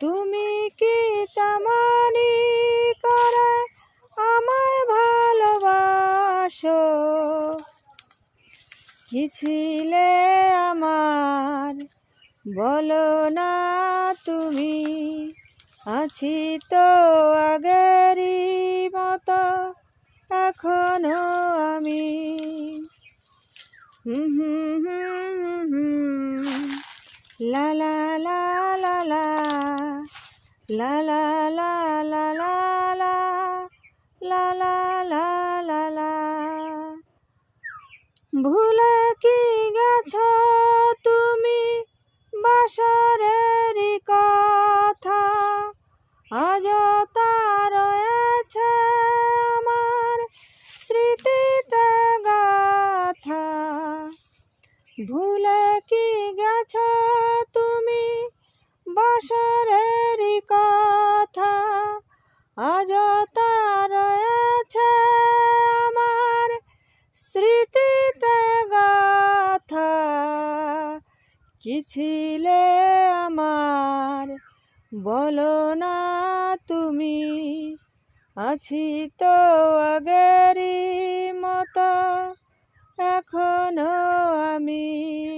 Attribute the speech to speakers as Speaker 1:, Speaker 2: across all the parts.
Speaker 1: তুমি কি তেমনই করে আমায় ভালোবাসো? কি ছিলে আমার? বলো না তুমি। আছি তো আগেরই মতো, এখনও আমি। হুম হুম হুম হুম। লা লা লা লা লা। লা লা লা লা ভুলে কি গেছ তুমি বাসরেরই কথা? আজ তা রয়েছে আমার স্মৃতিতে গাথা। ভুলে কি গেছ বাসরেরই কথা আজ রয়েছে আমার স্মৃতিতে গাথা। কি আমার? বলো না তুমি। আছি তো আগেরই মতো, এখনও আমি।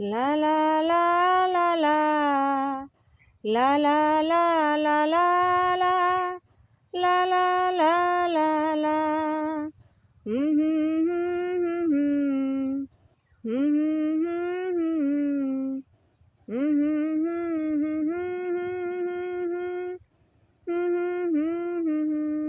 Speaker 1: La la la la la La la la la la la La la la la la Mm-hmm. Mm-hmm. Mm-hmm. Mm-hmm. mm-hmm, mm-hmm.